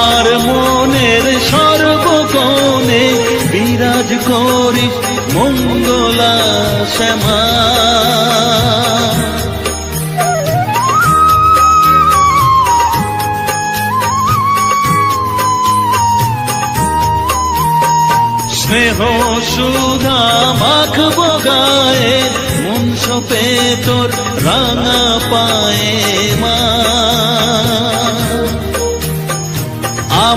আমার মনের সর্বকোণে বিরাজ করিস মঙ্গলা শ্যামা। স্নেহ সুধা মাখব গায়ে মন সপে তোর রাঙা পায়ে মা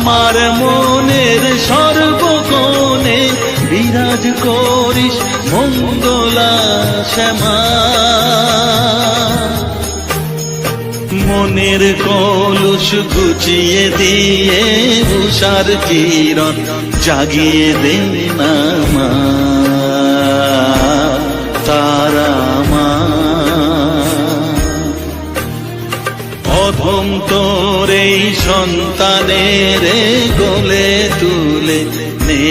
আমার মনের সর্বকোণে বিরাজ করিস মঙ্গলা শ্যামা মনের কলুষ গুছিয়ে দিয়ে উষার কিরণ জাগিয়ে দে না তারা মা। অধম তোর এই সন্তানের গোলে তুলে নে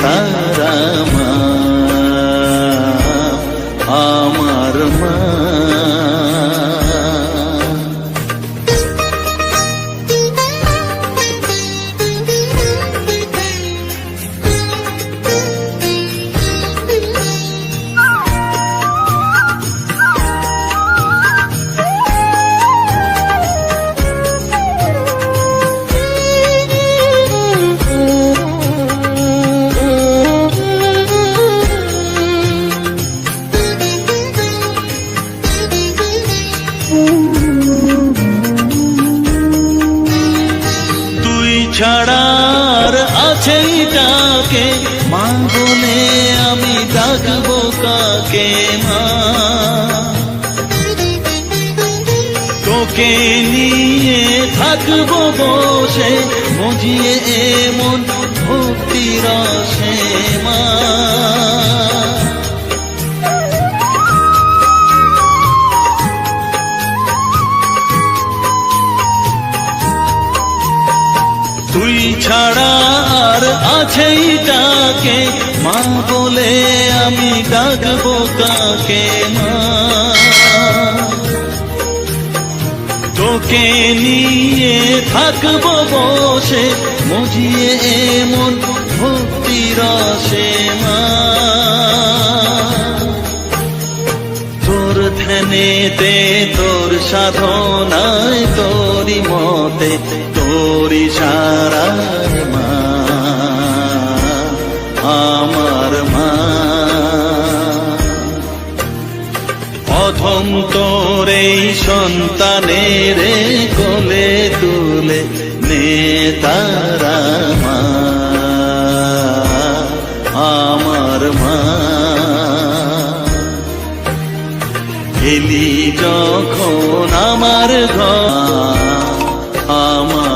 তারা মা। ডাকে মা আমি ডাকবো কাকে মা? তোকে নিয়ে থাকব বসে, মজিয়ে এমন ভক্তি রসে মা। তুই ছাড়া আর আছেই ডাকে মা বলে আমি ডাকবো কাকে? মা। তোকে নিয়ে থাকব বসে, মজিয়ে এমন ভক্তি রসে। মা। তোর ধ্যানেতে তোর সাধনায় তোরি মতে তোর মা, আমার মা। প্রথম তোর এই সন্তানের কোলে তুলে নেতারা মা, আমার মা। এলি যখন আমার ঘ আমার